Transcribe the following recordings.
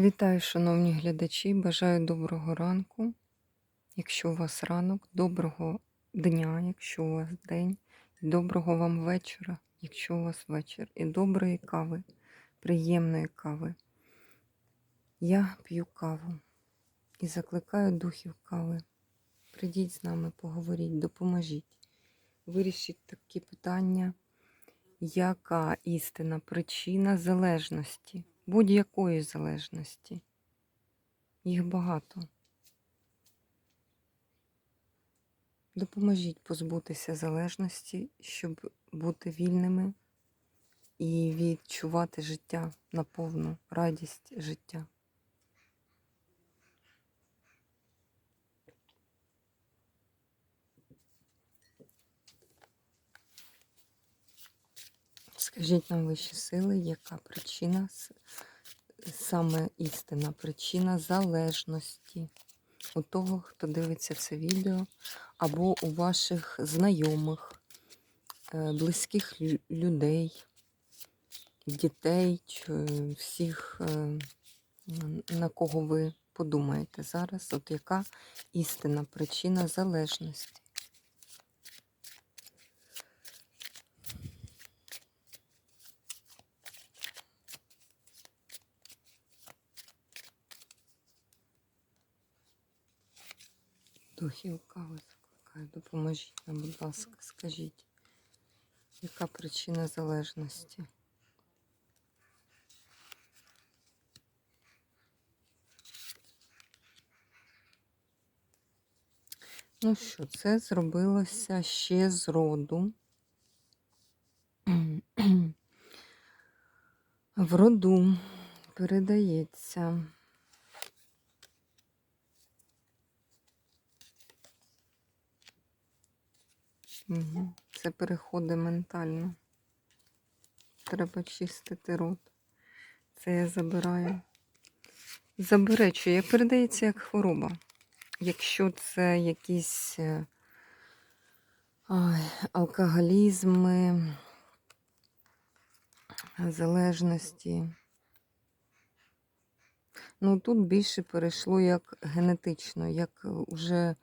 Вітаю, шановні глядачі! Бажаю доброго ранку, якщо у вас ранок, доброго дня, якщо у вас день, і доброго вам вечора, якщо у вас вечір, і доброї кави, приємної кави. Я п'ю каву і закликаю духів кави. Прийдіть з нами, поговоріть, допоможіть. Вирішіть такі питання, яка істина причина залежності, будь-якої залежності. Їх багато. Допоможіть позбутися залежності, щоб бути вільними і відчувати життя наповну, радість життя. Скажіть нам вищі сили, яка причина, саме істина причина залежності у того, хто дивиться це відео, або у ваших знайомих, е, близьких людей, дітей, всіх, е, на кого ви подумаєте зараз, от яка істина причина залежності. Духів кави закликаю. Допоможіть нам, будь ласка, скажіть, яка причина залежності? Ну що, це зробилося ще з роду. В роду передається. Це переходи ментально. Треба чистити рот. Це я забираю. Заберечує, передається як хвороба. Якщо це якісь е, ай, алкоголізми, залежності. Ну тут більше перейшло як генетично, як уже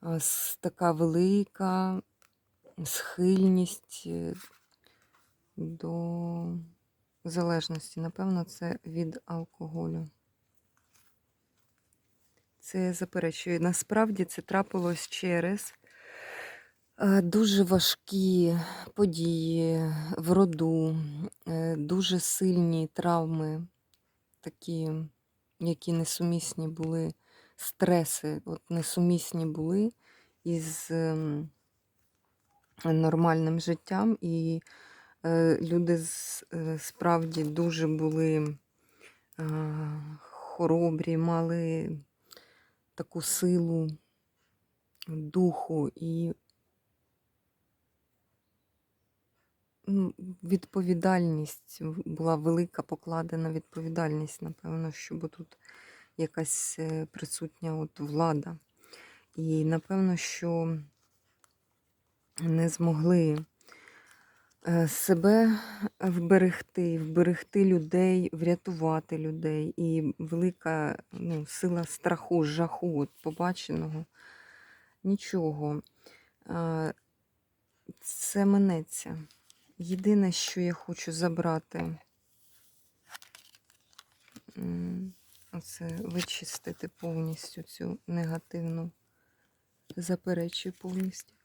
а, така велика схильність е, до залежності. Напевно, це від алкоголю. Це я заперечую. Насправді це трапилось через е, дуже важкі події в роду, е, дуже сильні травми, такі, які несумісні були, стреси, от несумісні були із ем, нормальним життям. І е, люди е, справді дуже були е, хоробрі, мали таку силу духу і ну, відповідальність була велика покладена відповідальність, напевно, щоб тут якась присутня от влада. І напевно, що не змогли е, себе вберегти, вберегти людей, врятувати людей. І велика ну, сила страху, жаху от побаченого. Нічого. Е, Це минеться. Єдине, що я хочу забрати, це вичистити повністю цю негативну заперечую повністю.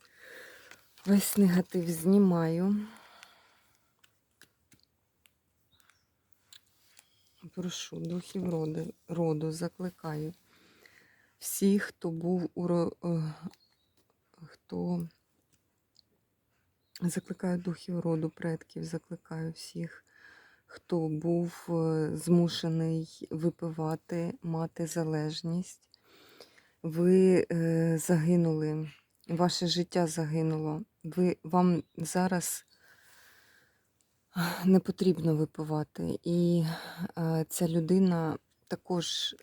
Весь негатив знімаю. Прошу духів роду, роду закликаю всіх, хто був у е, хто закликаю духів роду предків, закликаю всіх, хто був е, змушений випивати, мати залежність. Ви е, загинули, ваше життя загинуло. Ви, вам зараз не потрібно випивати. І е, ця людина також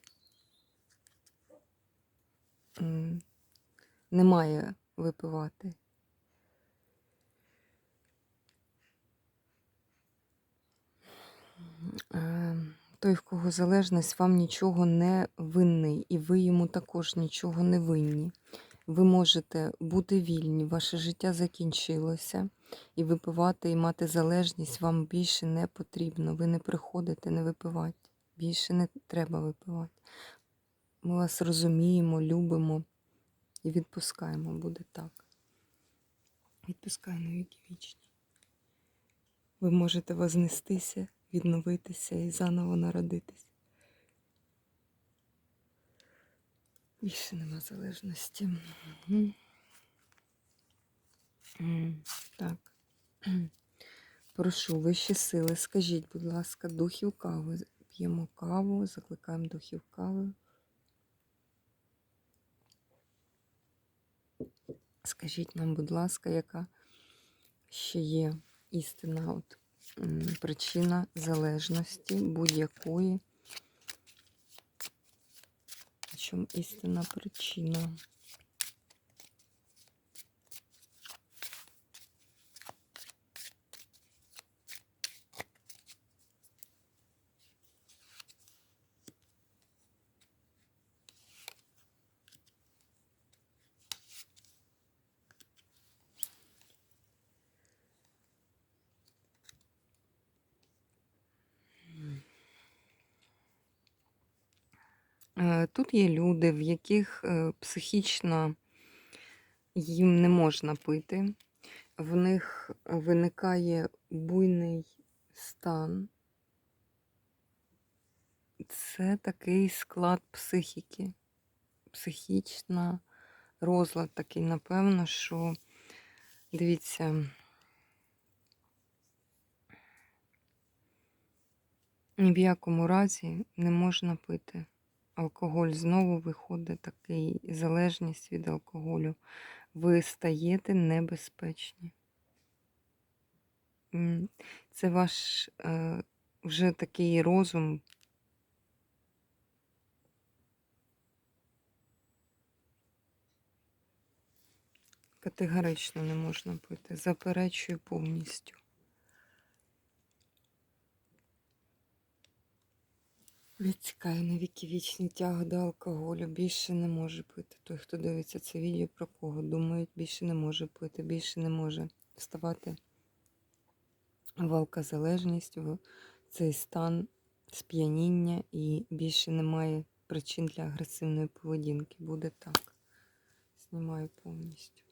не має випивати. Е, той, в кого залежність, вам нічого не винний, і ви йому також нічого не винні. Ви можете бути вільні, ваше життя закінчилося, і випивати і мати залежність вам більше не потрібно. Ви не приходите не випивати. Більше не треба випивати. Ми вас розуміємо, любимо і відпускаємо, буде так. Відпускай на віки вічні. Ви можете вознестися, відновитися і заново народитись. Більше нема залежності. М, Так. Прошу, вищі сили, скажіть, будь ласка, духів кави. П'ємо каву, закликаємо духів кави. Скажіть нам, будь ласка, яка ще є істина, от, причина залежності будь-якої. В чому істинна причина? Тут є люди, в яких е, психічно їм не можна пити. В них виникає буйний стан. Це такий склад психіки. Психічна розлад такий, напевно, що дивіться. Ні в якому разі не можна пити. Алкоголь знову виходить такий залежність від алкоголю. Ви стаєте небезпечні. Це ваш е, вже такий розум. Категорично не можна пити. Заперечую повністю. Відсікає на віки вічні тяга до алкоголю. Більше не може пити. Той, хто дивиться це відео про кого, думають, більше не може пити, більше не може вставати в алкозалежність, в цей стан сп'яніння і більше немає причин для агресивної поведінки. Буде так. Знімаю повністю.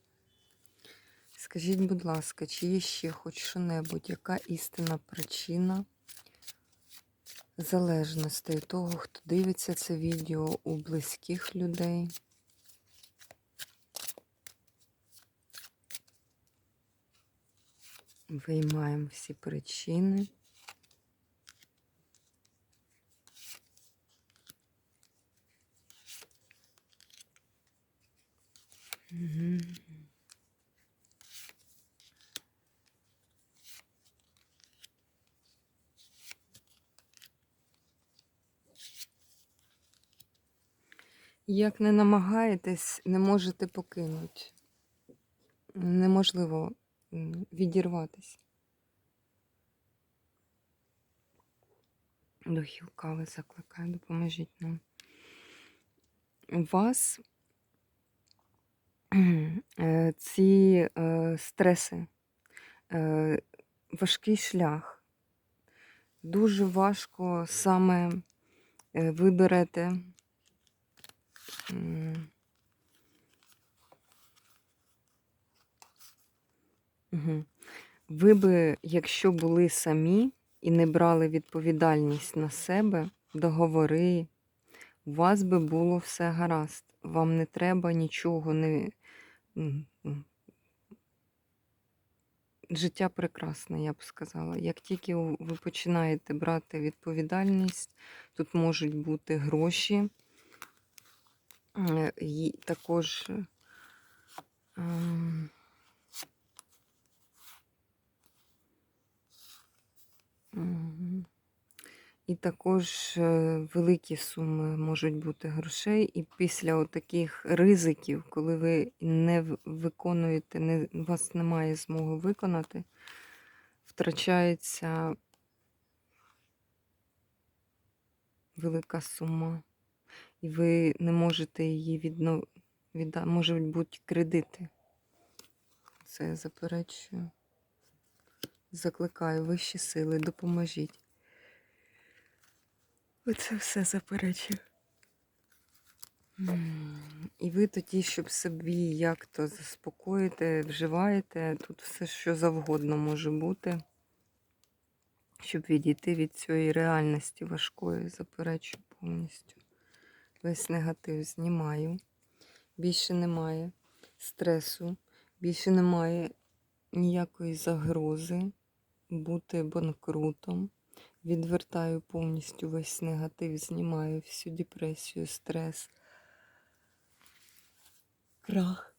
Скажіть, будь ласка, чи є ще хоч що-небудь, яка істинна причина? Залежностей того, хто дивиться це відео у близьких людей. Виймаємо всі причини. Як не намагаєтесь, не можете покинути. Неможливо відірватися. Духів кави закликаю, допоможіть нам. Вас е, ці е, стреси, е, важкий шлях. Дуже важко саме е, ви берете. м, Угу. Ви би, якщо були самі і не брали відповідальність на себе, договори, у вас би було все гаразд. Вам не треба нічого не. Життя прекрасне, я б сказала. Як тільки ви починаєте брати відповідальність, тут можуть бути гроші, і також. І також великі суми можуть бути грошей. І після таких ризиків, коли ви не виконуєте, не, вас немає змоги виконати, втрачається велика сума, і ви не можете її відно... відда... Можуть бути кредити. Це я заперечую. Закликаю вищі сили, допоможіть. Оце все заперечую. І ви тоді, щоб собі як-то заспокоїте, вживаєте, тут все що завгодно може бути, щоб відійти від цієї реальності важкої, заперечую повністю. Весь негатив знімаю. Більше немає стресу, більше немає ніякої загрози бути банкрутом. Відвертаю повністю весь негатив, знімаю всю депресію, стрес, крах.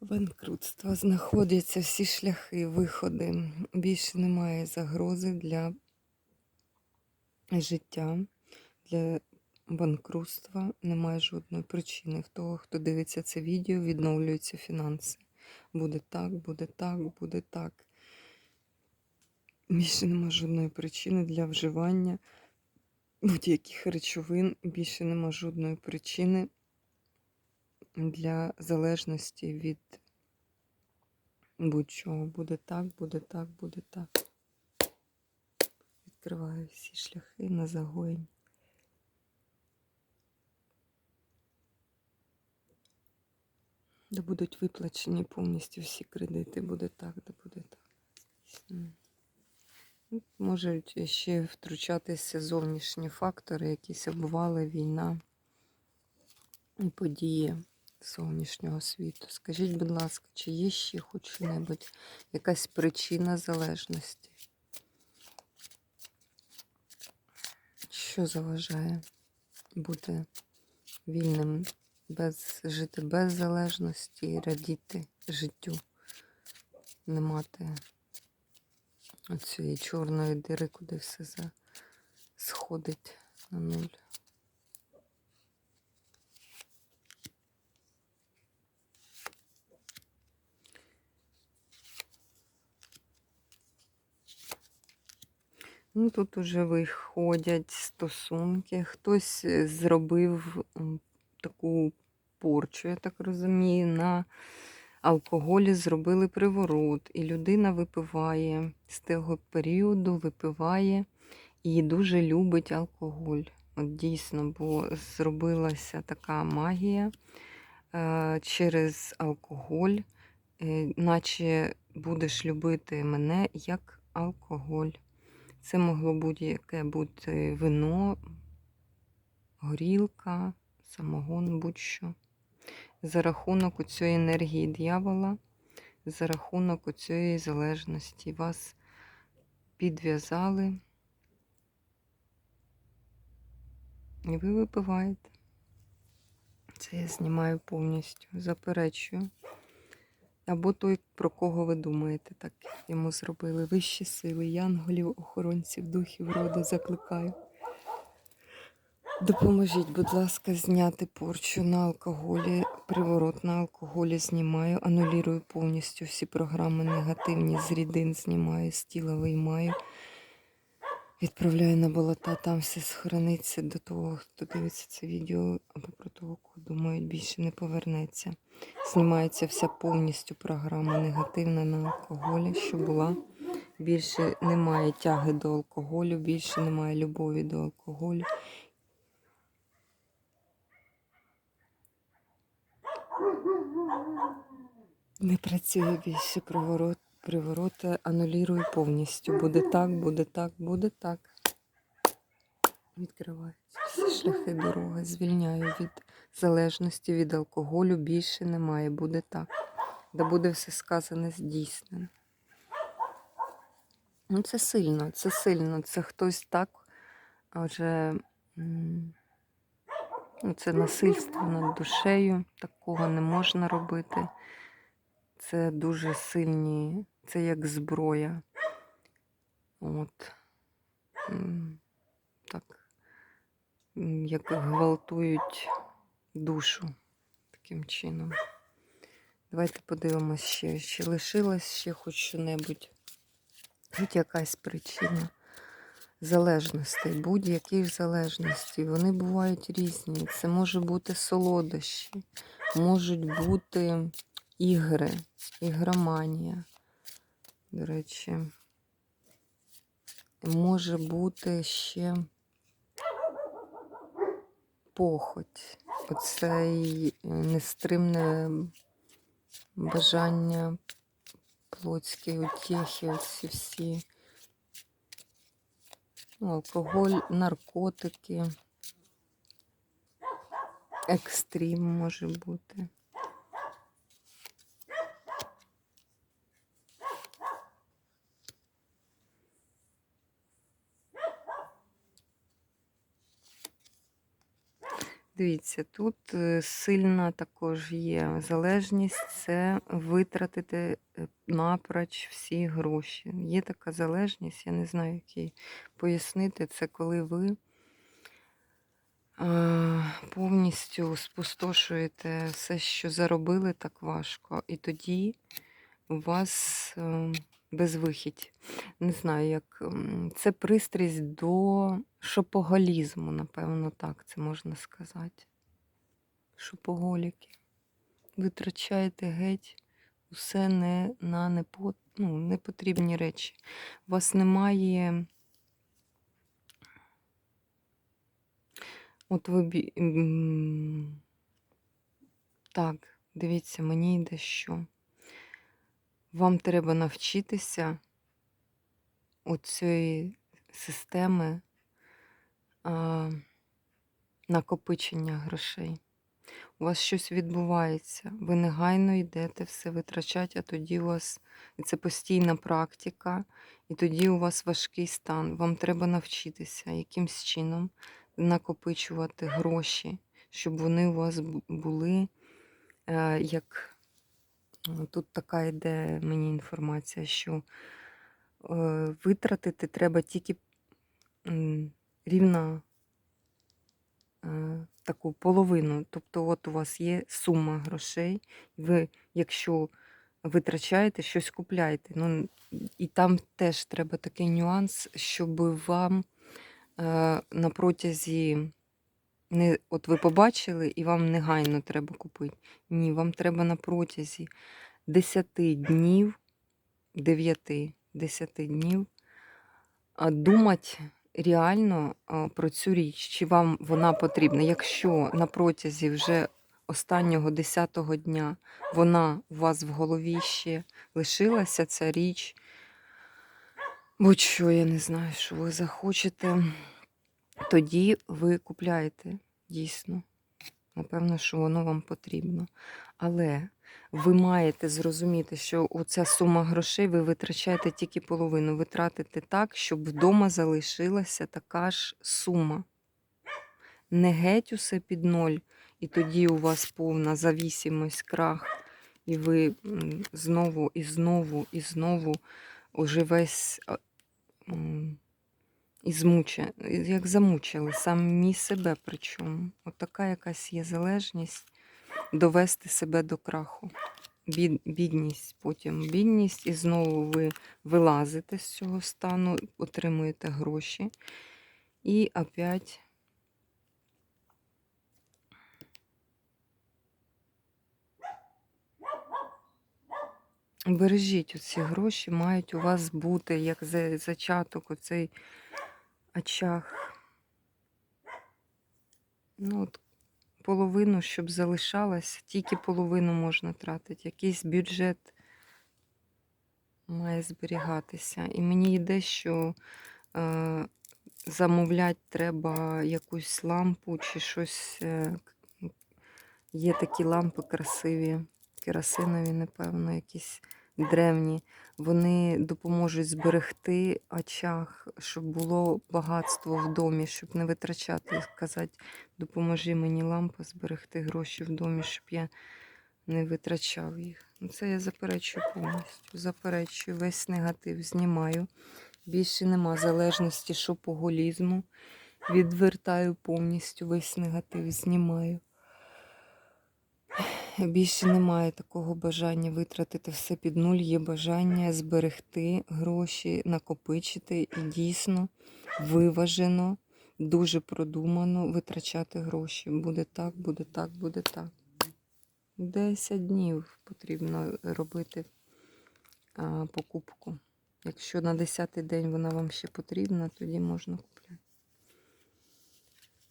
Банкрутства знаходяться всі шляхи, виходи. Більше немає загрози для життя, для банкрутства. Немає жодної причини. В того, хто дивиться це відео, відновлюються фінанси. Буде так, буде так, буде так. Більше нема жодної причини для вживання будь-яких речовин. Більше нема жодної причини для залежності від будь-чого. Буде так, буде так, буде так. Відкриваю всі шляхи на загоєнь. Де будуть виплачені повністю всі кредити. Буде так, де буде так. Ну, Можуть ще втручатися зовнішні фактори, якісь обвали, війна і події зовнішнього світу. Скажіть, будь ласка, чи є ще хоч що-небудь, якась причина залежності? Що заважає бути вільним, без, жити без залежності, радіти життю, не мати оцієї чорної дири, куди все за... сходить на нуль. Ну, тут уже виходять стосунки. Хтось е, зробив таку порчу, я так розумію, на алкоголі зробили приворот, і людина випиває з того періоду, випиває і дуже любить алкоголь. От дійсно, бо зробилася така магія е, через алкоголь, е, наче будеш любити мене як алкоголь. Це могло будь-яке бути вино, горілка, самогон, будь-що. За рахунок цієї енергії диявола, за рахунок цієї залежності вас підв'язали. І ви випиваєте. Це я знімаю повністю, заперечую. Або той, про кого ви думаєте, так йому зробили. Вищі сили, янголів, охоронців, духів роду закликаю. Допоможіть, будь ласка, зняти порчу на алкоголі, приворот на алкоголі знімаю, анулірую повністю всі програми негативні, з рідин знімаю, з тіла виймаю. Відправляю на болота, там все схорониться до того, хто дивиться це відео, або про того, кого думають, більше не повернеться. Знімається вся повністю програма негативна на алкоголі, що була. Більше немає тяги до алкоголю, більше немає любові до алкоголю. Не працює більше приворот, привороти, анулірую повністю. Буде так, буде так, буде так. Відкриваються всі шляхи дороги, звільняю від залежності від алкоголю. Більше немає, буде так. Де буде все сказане здійснено. Ну, це сильно, це сильно. Це хтось так вже ну, це насильство над душею. Такого не можна робити. Це дуже сильні, це як зброя. От. Так. Як гвалтують душу таким чином. Давайте подивимось ще, чи лишилось ще хоч що-небудь. Хоч якась причина залежностей, будь-яких залежностей. Вони бувають різні. Це може бути солодощі, можуть бути ігри, ігроманія. До речі, може бути ще похоть. Оцей нестримне бажання плотські утєхи, оці всі. Ну, алкоголь, наркотики, екстрім може бути. Дивіться, тут е, сильна також є залежність це витратити е, напроч всі гроші. Є така залежність, я не знаю, як її пояснити. Це коли ви повністю спустошуєте все, що заробили так важко, і тоді у вас е, безвихідь. Не знаю, як це пристрість до шопоголізму, напевно, так це можна сказати. Шопоголіки. Витрачаєте геть усе не на непо, ну, непотрібні речі. У вас немає. От ви так, дивіться, мені йде що. Вам треба навчитися оцієї системи а, накопичення грошей. У вас щось відбувається, ви негайно йдете все витрачати, а тоді у вас і це постійна практика, і тоді у вас важкий стан. Вам треба навчитися якимсь чином накопичувати гроші, щоб вони у вас були е, як Тут така йде мені інформація, що е, витратити треба тільки рівно е, таку половину. Тобто, от у вас є сума грошей, ви, якщо витрачаєте, щось купляєте. Ну, і там теж треба такий нюанс, щоб вам е, на протязі. Не, от ви побачили, і вам негайно треба купити. Ні, вам треба на протязі 10 днів, 9-10 днів думати реально про цю річ, чи вам вона потрібна. Якщо на протязі вже останнього 10-го дня вона у вас в голові ще лишилася, ця річ, будь-що, я не знаю, що ви захочете, тоді ви купляєте дійсно. Напевно, що воно вам потрібно. Але ви маєте зрозуміти, що оця сума грошей ви витрачаєте тільки половину. Ви тратите так, щоб вдома залишилася така ж сума. Не геть усе під ноль, і тоді у вас повна завісимость, крах, і ви знову і знову і знову уже весь і змуче, як замучили, самі себе причому. От така якась є залежність довести себе до краху. Бід, бідність, потім бідність, і знову ви вилазите з цього стану, отримуєте гроші. І опять бережіть оці гроші, мають у вас бути як зачаток, оцей очаг. Ну, от половину, щоб залишалось, тільки половину можна тратити. Якийсь бюджет має зберігатися. І мені йде, що е, замовляти треба якусь лампу чи щось. Е, є такі лампи красиві, керосинові, напевно, якісь древні. Вони допоможуть зберегти очах, щоб було багатство в домі, щоб не витрачати, сказати, допоможи мені лампа зберегти гроші в домі, щоб я не витрачав їх. Ну, Це я заперечую повністю. Заперечую весь негатив, знімаю. Більше нема залежності шопоголізму. Відвертаю повністю весь негатив, знімаю. Більше немає такого бажання витратити все під нуль. Є бажання зберегти гроші, накопичити і дійсно виважено, дуже продумано витрачати гроші. Буде так, буде так, буде так. 10 днів потрібно робити покупку. Якщо на 10-й день вона вам ще потрібна, тоді можна купляти.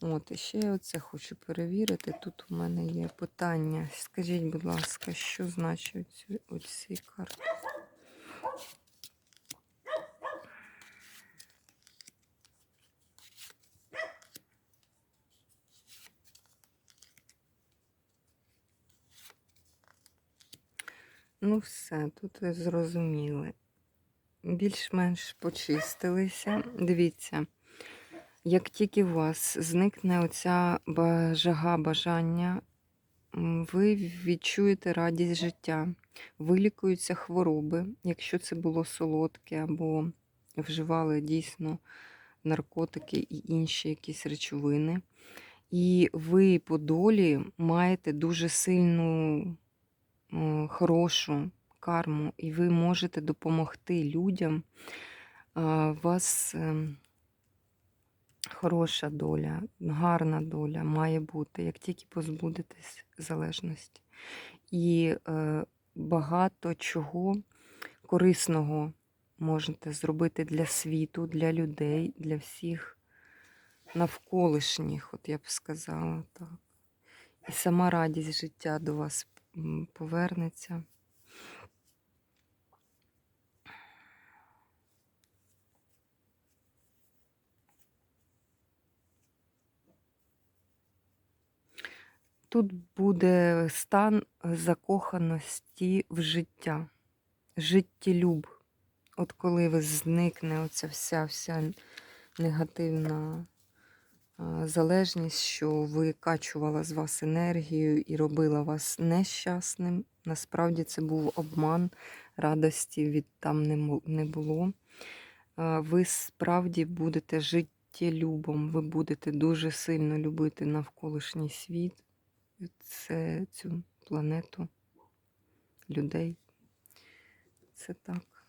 От, і ще я оце хочу перевірити. Тут у мене є питання. Скажіть, будь ласка, що значить оці, карти? Ну, все, тут ви зрозуміли. Більш-менш почистилися. Дивіться. Як тільки у вас зникне оця жага бажання, ви відчуєте радість життя, вилікуються хвороби, якщо це було солодке або вживали дійсно наркотики і інші якісь речовини. І ви по долі маєте дуже сильну, хорошу карму, і ви можете допомогти людям. Вас ем, хороша доля, гарна доля має бути, як тільки позбудетесь залежності. І е, багато чого корисного можете зробити для світу, для людей, для всіх навколишніх, от я б сказала так. І сама радість життя до вас повернеться. Тут буде стан закоханості в життя, життєлюб. От коли ви зникне оця вся вся негативна залежність, що викачувала з вас енергію і робила вас нещасним. Насправді це був обман, радості від там не, було. Ви справді будете життєлюбом, ви будете дуже сильно любити навколишній світ це цю планету, людей. Це так.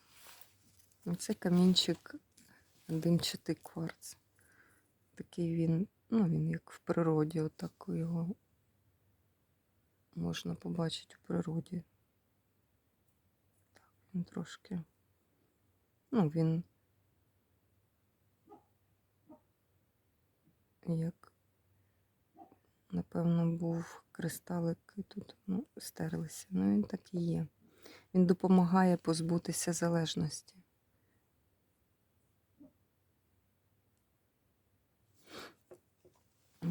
Ну, Це камінчик димчатий кварц. Такий він, ну він як в природі, отак його можна побачити у природі. Так, він трошки. Ну, він як Напевно, був кристалик і тут ну, стерлися. Ну, він так і є. Він допомагає позбутися залежності.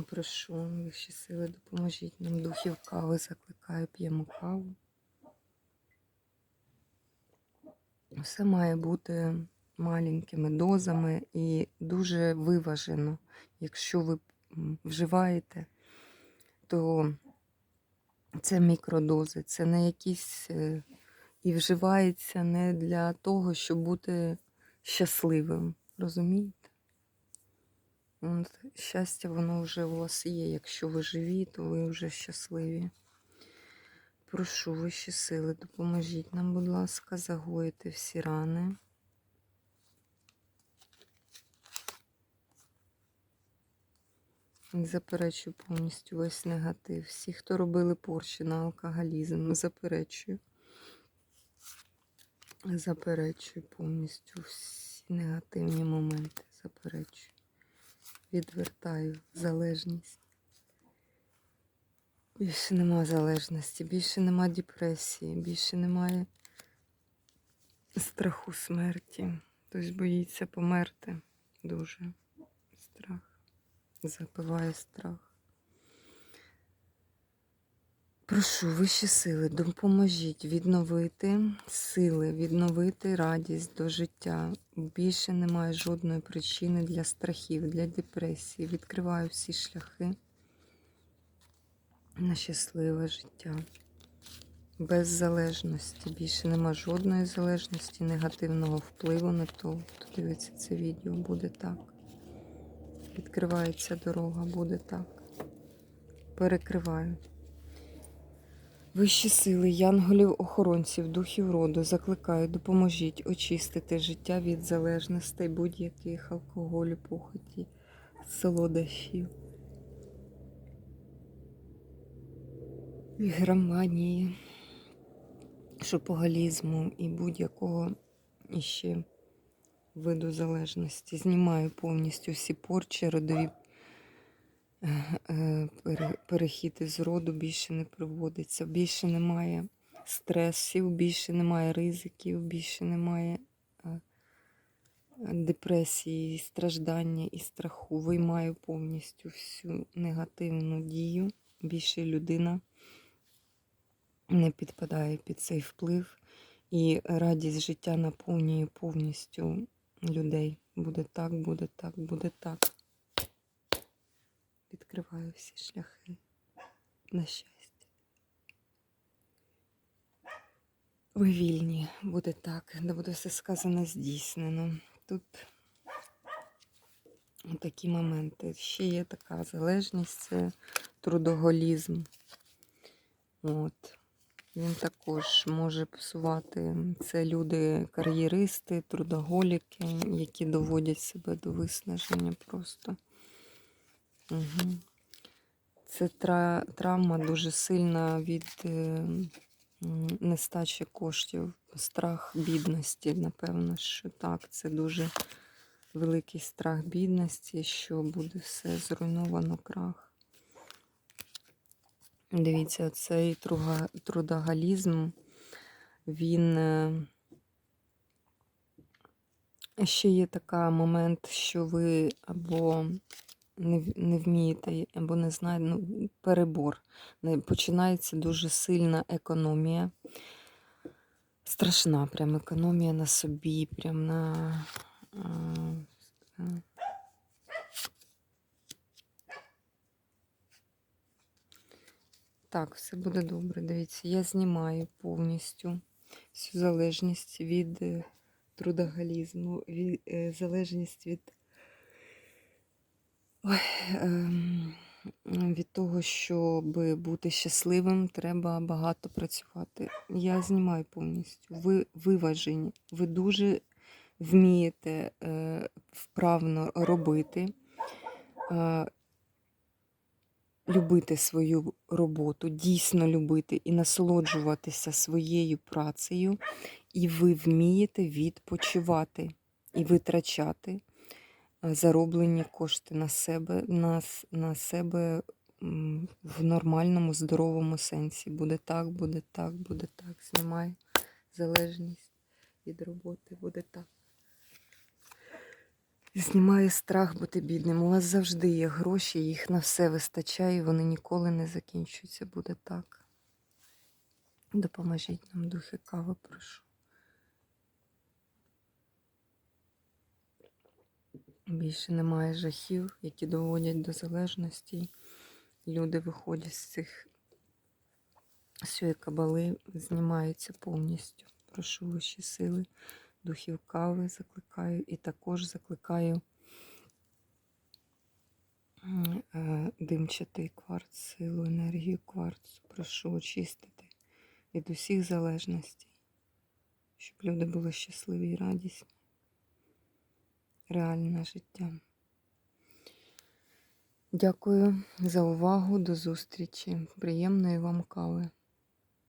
Прошу, вищі сили, допоможіть нам. Духів кави закликаю, п'ємо каву. Все має бути маленькими дозами і дуже виважено. Якщо ви вживаєте то це мікродози, це не якісь е, і вживається не для того, щоб бути щасливим. Розумієте? От, щастя, воно вже у вас є. Якщо ви живі, то ви вже щасливі. Прошу вищі сили, допоможіть нам, будь ласка, загоїти всі рани. Заперечую повністю весь негатив. Всі, хто робили порші на алкоголізм, заперечую. Заперечую повністю всі негативні моменти. Заперечую. Відвертаю залежність. Більше нема залежності, більше нема депресії, більше немає страху смерті. Хтось боїться померти. Дуже страх запиває страх. Прошу вищі сили, допоможіть відновити сили, відновити радість до життя. Більше немає жодної причини для страхів, для депресії. Відкриваю всі шляхи на щасливе життя. Без залежності. Більше нема жодної залежності, негативного впливу на то, хто дивиться це відео, буде так. Відкривається дорога, буде так. Перекриваю. Вищі сили, янголів, охоронців, духів роду закликаю, допоможіть очистити життя від залежностей будь-яких алкоголю, похоті, солодощів, громанії, шопоголізму і будь-якого іще виду залежності. Знімаю повністю всі порчі, родові е, е, пере- перехід із роду більше не проводиться, більше немає стресів, більше немає ризиків, більше немає е, депресії, страждання і страху. Виймаю повністю всю негативну дію. Більше людина не підпадає під цей вплив, і радість життя наповнює повністю людей. Буде так, буде так, буде так. Відкриваю всі шляхи на щастя. Ви вільні, буде так, де буде все сказано здійснено. Тут такі моменти. Ще є така залежність, це трудоголізм. От. Він також може псувати. Це люди, кар'єристи, трудоголіки, які доводять себе до виснаження просто. Угу. Це тра- травма дуже сильна від е, нестачі коштів, страх бідності. Напевно, що так. Це дуже великий страх бідності, що буде все зруйновано крах. Дивіться, цей трудоголізм, він е, ще є такий момент, що ви або не, не вмієте, або не знаєте, ну, перебор. Починається дуже сильна економія. Страшна прям економія на собі, прям на. а, а, Так, все буде добре. Дивіться, я знімаю повністю всю залежність від е, трудоголізму, від, е, залежність від, ой, ем, від того, щоб бути щасливим, треба багато працювати. Я знімаю повністю. Ви виважені, ви дуже вмієте е, вправно робити. Любити свою роботу, дійсно любити і насолоджуватися своєю працею, і ви вмієте відпочивати і витрачати е, зароблені кошти на себе, на, на себе в нормальному, здоровому сенсі. Буде так, буде так, буде так. Знімаю залежність від роботи, буде так. Знімає страх бути бідним. У вас завжди є гроші, їх на все вистачає, вони ніколи не закінчуються. Буде так. Допоможіть нам, духи кави, прошу. Більше немає жахів, які доводять до залежності. Люди виходять з цих з кабали, знімаються повністю. Прошу вищі сили, духів кави закликаю і також закликаю е, димчатий кварц, силу, енергію кварцу. Прошу очистити від усіх залежностей, щоб люди були щасливі і радісні. Реальне життя. Дякую за увагу. До зустрічі. Приємної вам кави.